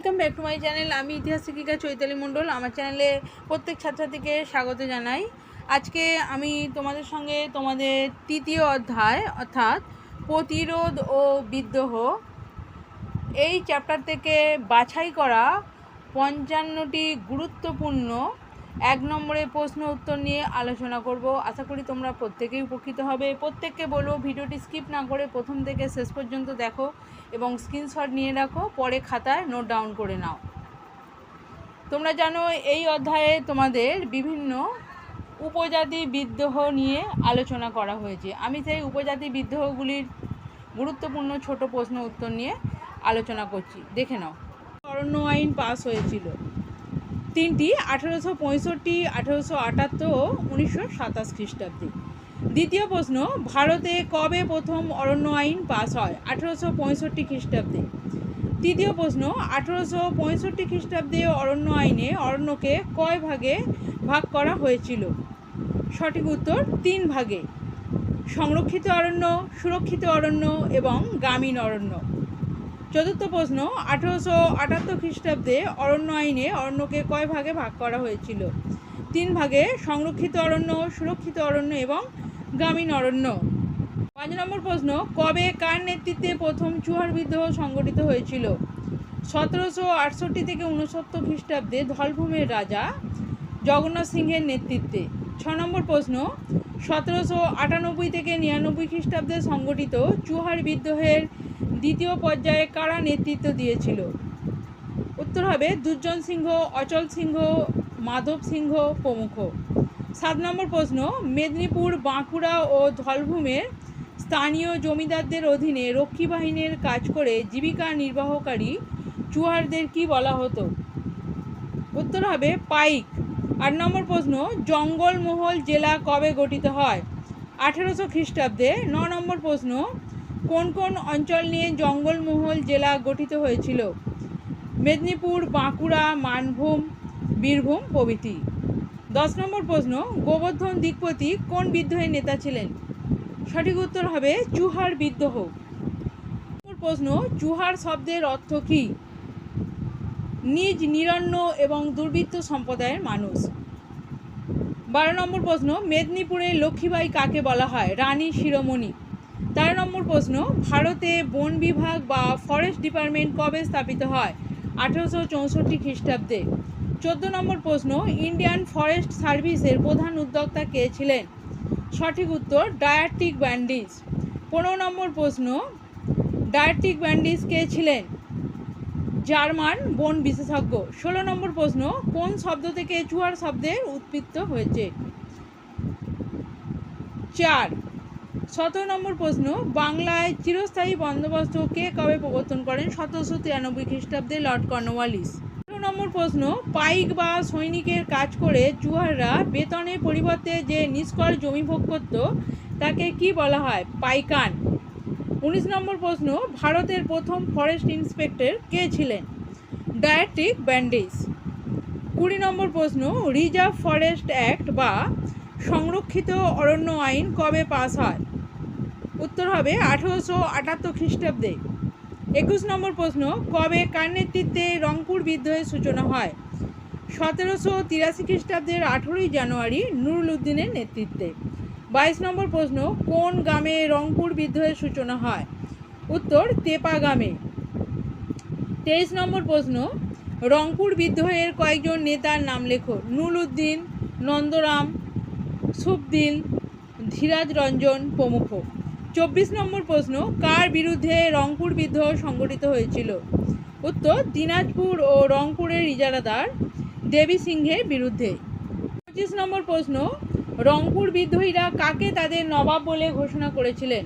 Welcome back to my channel আমি ইতিহাস শিক্ষিকা চৈতালি মণ্ডল। আমার চ্যানেলে প্রত্যেক ছাত্রছাত্রীকে স্বাগত জানাই। আজকে আমি তোমাদের সঙ্গে তোমাদের তৃতীয় অধ্যায়, অর্থাৎ প্রতিরোধ ও বিদ্রোহ, এই চ্যাপ্টার থেকে বাছাই করা পঞ্চান্নটি গুরুত্বপূর্ণ এক নম্বরে প্রশ্ন উত্তর নিয়ে আলোচনা করব। আশা করি তোমরা প্রত্যেকেই উপকৃত হবে। প্রত্যেককে বলব ভিডিওটি স্কিপ না করে প্রথম থেকে শেষ পর্যন্ত দেখো এবং স্ক্রিনশট নিয়ে রাখো, পরে খাতায় নোট ডাউন করে নাও। তোমরা জানো, এই অধ্যায়ে তোমাদের বিভিন্ন উপজাতি বিদ্রোহ নিয়ে আলোচনা করা হয়েছে। আমি সেই উপজাতি বিদ্রোহগুলির গুরুত্বপূর্ণ ছোট প্রশ্ন উত্তর নিয়ে আলোচনা করছি। দেখে নাও। অরণ্য আইন পাস হয়েছিল। তিনটি আঠেরোশো পঁয়ষট্টি, আঠেরোশো আটাত্তর ও উনিশশো সাতাশ খ্রিস্টাব্দে। দ্বিতীয় প্রশ্ন, ভারতে কবে প্রথম অরণ্য আইন পাস হয়? আঠেরোশো পঁয়ষট্টি খ্রিস্টাব্দে। তৃতীয় প্রশ্ন, আঠেরোশো পঁয়ষট্টি খ্রিস্টাব্দে অরণ্য আইনে অরণ্যকে কয় ভাগে ভাগ করা হয়েছিল? সঠিক উত্তর, তিন ভাগে। সংরক্ষিত অরণ্য, সুরক্ষিত অরণ্য এবং গ্রামীণ অরণ্য। চতুর্থ প্রশ্ন, আঠেরোশো আটাত্তর খ্রিস্টাব্দে অরণ্য আইনে অরণ্যকে কয় ভাগে ভাগ করা হয়েছিল? তিন ভাগে, সংরক্ষিত অরণ্য, সুরক্ষিত অরণ্য এবং গ্রামীণ অরণ্য। পাঁচ নম্বর প্রশ্ন, কবে কার নেতৃত্বে প্রথম চুহার বিদ্রোহ সংগঠিত হয়েছিল? সতেরোশো আটষট্টি থেকে উনসত্তর খ্রিস্টাব্দে ধলভূমের রাজা জগন্নাথ সিংহের নেতৃত্বে। ছ নম্বর প্রশ্ন, সতেরোশো আটানব্বই থেকে নিরানব্বই খ্রিস্টাব্দে সংগঠিত চুহার বিদ্রোহের দ্বিতীয় পর্যায়ে কারা নেতৃত্ব দিয়েছিল? উত্তর হবে দুর্জন সিংহ, অচল সিংহ, মাধব সিংহ প্রমুখ। সাত নম্বর প্রশ্ন, মেদিনীপুর, বাঁকুড়া ও ধলভূমের স্থানীয় জমিদারদের অধীনে রক্ষী বাহিনীর কাজ করে জীবিকা নির্বাহকারী চুয়ারদের কি বলা হতো? উত্তর হবে পাইক। আট নম্বর প্রশ্ন, জঙ্গলমহল জেলা কবে গঠিত হয়? আঠেরোশো খ্রিস্টাব্দে। ন নম্বর প্রশ্ন কোন কোন অঞ্চল নিয়ে জঙ্গলমহল জেলা গঠিত হয়েছিল? মেদিনীপুর, বাঁকুড়া, মানভূম, বীরভূম প্রভৃতি। দশ নম্বর প্রশ্ন, গোবর্ধন দিকপতি কোন বিদ্রোহের নেতা ছিলেন? সঠিক উত্তর হবে চুহার বিদ্রোহ। প্রশ্ন, চুহার শব্দের অর্থ কী? নিজ নিরন্ন এবং দুর্বৃত্ত সম্প্রদায়ের মানুষ। বারো নম্বর প্রশ্ন, মেদিনীপুরে লক্ষ্মীবাই কাকে বলা হয়? রানী, শিরোমণি। তেরো নম্বর প্রশ্ন, ভারতে বন বিভাগ বা ফরেস্ট ডিপার্টমেন্ট কবে স্থাপিত হয়? আঠেরোশো চৌষট্টি খ্রিস্টাব্দে। চোদ্দ নম্বর প্রশ্ন, ইন্ডিয়ান ফরেস্ট সার্ভিসের প্রধান উদ্যোক্তা কে ছিলেন? সঠিক উত্তর ডায়াটিক ব্যান্ডিজ। পনেরো নম্বর প্রশ্ন ডায়াটিক ব্যান্ডিজ কে ছিলেন? জার্মান বন বিশেষজ্ঞ। ষোলো নম্বর প্রশ্ন, কোন শব্দ থেকে চুয়ার শব্দের উৎপত্তি হয়েছে? চার সতেরো নম্বর প্রশ্ন, বাংলায় চিরস্থায়ী বন্দোবস্ত কে কবে প্রবর্তন করেন? সতেরোশো তিরানব্বই খ্রিস্টাব্দে লর্ড কর্নওয়ালিস। আঠেরো নম্বর প্রশ্ন, পাইক বা সৈনিকের কাজ করে চুয়াররা বেতনের পরিবর্তে যে নিষ্কর জমি ভোগ করত, তাকে কি বলা হয়? পাইকান। উনিশ নম্বর প্রশ্ন, ভারতের প্রথম ফরেস্ট ইন্সপেক্টর কে ছিলেন? ডায়াটিক ব্যান্ডেজ কুড়ি নম্বর প্রশ্ন রিজার্ভ ফরেস্ট অ্যাক্ট বা সংরক্ষিত অরণ্য আইন কবে পাস হয়? উত্তর হবে আঠেরোশো আটাত্তর খ্রিস্টাব্দে। একুশ নম্বর প্রশ্ন, কবে কার নেতৃত্বে রংপুর বিদ্রোহের সূচনা হয়? সতেরোশো তিরাশি খ্রিস্টাব্দের আঠেরোই জানুয়ারি নুরুল উদ্দিনের নেতৃত্বে। বাইশ নম্বর প্রশ্ন, কোন গ্রামে রংপুর বিদ্রোহের সূচনা হয়? উত্তর, তেপা গ্রামে। তেইশ নম্বর প্রশ্ন, রংপুর বিদ্রোহের কয়েকজন নেতার নাম লেখো। নুরুল উদ্দিন, নন্দরাম, সুবদিল, ধীরাজ রঞ্জন প্রমুখ। চব্বিশ নম্বর প্রশ্ন, কার বিরুদ্ধে রংপুর বিদ্রোহ সংগঠিত হয়েছিল? উত্তর, দিনাজপুর ও রংপুরের ইজারাদার দেবী সিংহের বিরুদ্ধে। পঁচিশ নম্বর প্রশ্ন, রংপুর বিদ্রোহীরা কাকে তাদের নবাব বলে ঘোষণা করেছিলেন?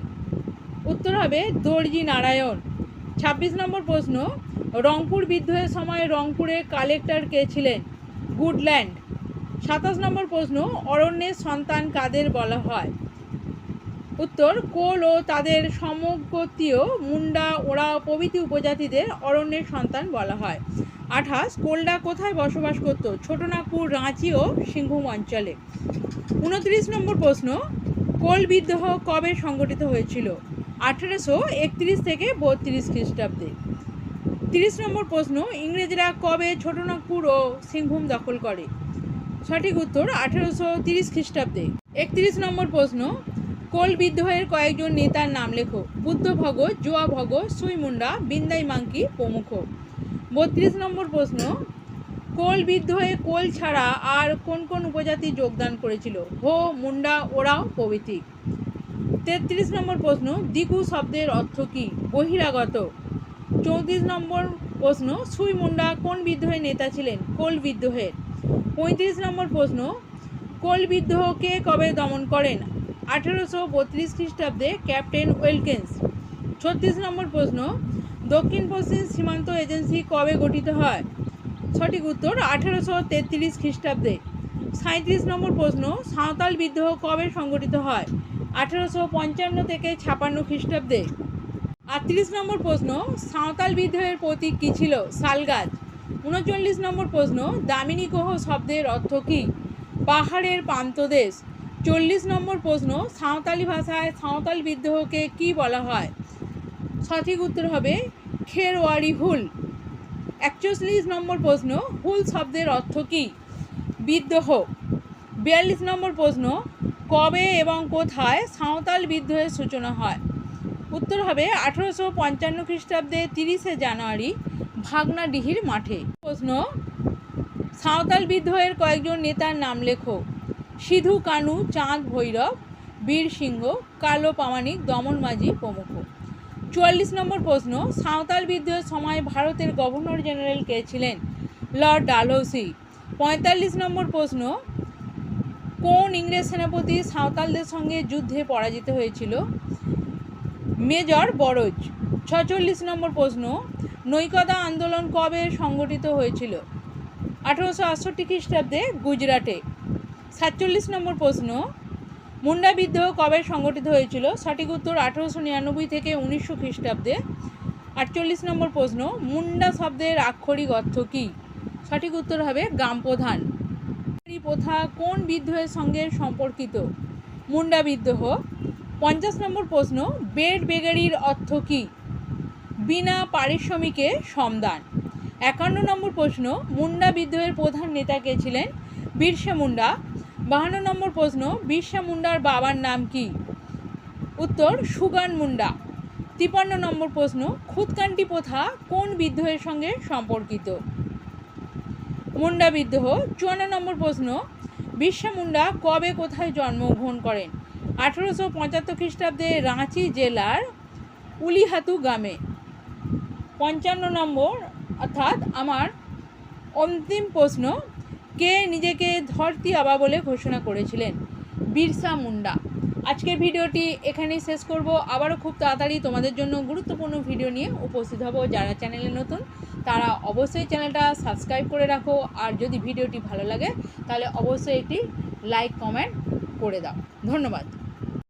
উত্তর হবে দর্জি নারায়ণ। ছাব্বিশ নম্বর প্রশ্ন, রংপুর বিদ্রোহের সময় রংপুরের কালেক্টর কে ছিলেন? গুডল্যান্ড। সাতাশ নম্বর প্রশ্ন, অরণ্যের সন্তান কাদের বলা হয়? উত্তর, কোল ও তাদের সমগোত্রীয় মুন্ডা ওরা প্রভৃতি উপজাতিদের অরণ্যের সন্তান বলা হয়। আঠাশ কোলডা কোথায় বসবাস করত? ছোটনাগপুর, রাঁচি ও সিংভূম অঞ্চলে। উনত্রিশ নম্বর প্রশ্ন, কোল বিদ্রোহ কবে সংগঠিত হয়েছিল? আঠেরোশো একত্রিশ থেকে বত্রিশ খ্রিস্টাব্দে। তিরিশ নম্বর প্রশ্ন, ইংরেজরা কবে ছোটনাগপুর ও সিংভূম দখল করে? সঠিক উত্তর, আঠেরোশো তিরিশ খ্রিস্টাব্দে। একত্রিশ নম্বর প্রশ্ন কোল বিদ্রোহের কয়েকজন নেতার নাম লেখো। বুদ্ধ ভগ, জোয়া ভগ, সুই মুন্ডা, বিন্দাই মাঙ্কি প্রমুখ। বত্রিশ নম্বর প্রশ্ন, কোল বিদ্রোহে কোল ছাড়া আর কোন কোন উপজাতি যোগদান করেছিল? হো মুন্ডা, ওরাও প্রভৃতি। তেত্রিশ নম্বর প্রশ্ন দিকু শব্দের অর্থ কী? বহিরাগত। চৌত্রিশ নম্বর প্রশ্ন, সুই মুন্ডা কোন বিদ্রোহের নেতা ছিলেন? কোল বিদ্রোহের। পঁয়ত্রিশ নম্বর প্রশ্ন, কোল বিদ্রোহ কে কবে দমন করেন? আঠেরোশো বত্রিশ খ্রিস্টাব্দে ক্যাপ্টেন ওয়েলকেন্স। ছত্রিশ নম্বর প্রশ্ন দক্ষিণ পশ্চিম সীমান্ত এজেন্সি কবে গঠিত হয়? সঠিক উত্তর, আঠেরোশো তেত্রিশ খ্রিস্টাব্দে। সাঁত্রিশ নম্বর প্রশ্ন, সাঁওতাল বিদ্রোহ কবে সংগঠিত হয়? আঠেরোশো পঞ্চান্ন থেকে ছাপান্ন খ্রিস্টাব্দে। আটত্রিশ নম্বর প্রশ্ন, সাঁওতাল বিদ্রোহের প্রতীক কী ছিল? শালগাছ। উনচল্লিশ নম্বর প্রশ্ন, দামিনী কোহ শব্দের অর্থ কী? পাহাড়ের প্রান্তদেশ চল্লিশ নম্বর প্রশ্ন, সাঁওতালি ভাষায় সাঁওতাল বিদ্রোহকে কী বলা হয়? সঠিক উত্তর হবে, খেরওয়ারি হুল। একচল্লিশ নম্বর প্রশ্ন, হুল শব্দের অর্থ কী? বিদ্রোহ। বিয়াল্লিশ নম্বর প্রশ্ন, কবে এবং কোথায় সাঁওতাল বিদ্রোহের সূচনা হয়? উত্তর হবে, আঠেরোশো পঞ্চান্ন খ্রিস্টাব্দে তিরিশে জানুয়ারি ভাগনাডিহির মাঠে। প্রশ্ন, সাঁওতাল বিদ্রোহের কয়েকজন নেতার নাম লেখো। সিধু কানু, চাঁদ ভৈরব, বীর সিংহ, কালো পামানিক দমন মাঝি প্রমুখ। চুয়াল্লিশ নম্বর প্রশ্ন, সাঁওতাল বিদ্রোহের সময় ভারতের গভর্নর জেনারেল কে ছিলেন? Lord Dalhousie. পঁয়তাল্লিশ নম্বর প্রশ্ন, কোন ইংরেজ সেনাপতি সাঁওতালদের সঙ্গে যুদ্ধে পরাজিত হয়েছিল? মেজর বড়জ ছচল্লিশ নম্বর প্রশ্ন, নৈকদা আন্দোলন কবে সংগঠিত হয়েছিল? আঠেরোশো আটষট্টি খ্রিস্টাব্দে গুজরাটে। সাতচল্লিশ নম্বর প্রশ্ন, মুন্ডা বিদ্রোহ কবে সংগঠিত হয়েছিল? সঠিক উত্তর আঠেরোশো নিরানব্বই থেকে উনিশশো খ্রিস্টাব্দে। আটচল্লিশ নম্বর প্রশ্ন, মুন্ডা শব্দের আক্ষরিক অর্থ কী? সঠিক উত্তর হবে গ্রাম প্রধান। প্রথা কোন বিদ্রোহের সঙ্গে সম্পর্কিত? মুন্ডা বিদ্রোহ। পঞ্চাশ নম্বর প্রশ্ন, বেড বেগারির অর্থ কী? বিনা পারিশ্রমিকে সমদান একান্ন নম্বর প্রশ্ন, মুন্ডা বিদ্রোহের প্রধান নেতা কে ছিলেন? বিরসা মুন্ডা। বাহান্ন নম্বর প্রশ্ন, বিরসা মুন্ডার বাবার নাম কি? উত্তর, সুগান মুন্ডা। তিপান্ন নম্বর প্রশ্ন খুদকান্তি প্রথা কোন বিদ্রোহের সঙ্গে সম্পর্কিত? মুন্ডা বিদ্রোহ, চুয়ান্ন নম্বর প্রশ্ন, বিরসা মুন্ডা কবে কোথায় জন্মগ্রহণ করেন? আঠেরোশো পঁচাত্তর খ্রিস্টাব্দে রাঁচি জেলার উলিহাতু গ্রামে। পঞ্চান্ন নম্বর, অর্থাৎ আমার অন্তিম প্রশ্ন কে নিজেকে ধরতি আবা বলে ঘোষণা করেছিলেন? বিরসা মুন্ডা। আজকের ভিডিওটি এখানেই শেষ করব। আবারও খুব তাড়াতাড়ি তোমাদের জন্য গুরুত্বপূর্ণ ভিডিও নিয়ে উপস্থিত হব যারা চ্যানেলে নতুন, তারা অবশ্যই চ্যানেলটা সাবস্ক্রাইব করে রাখো। আর যদি ভিডিওটি ভালো লাগে, তাহলে অবশ্যই একটি লাইক, কমেন্ট করে দাও। ধন্যবাদ।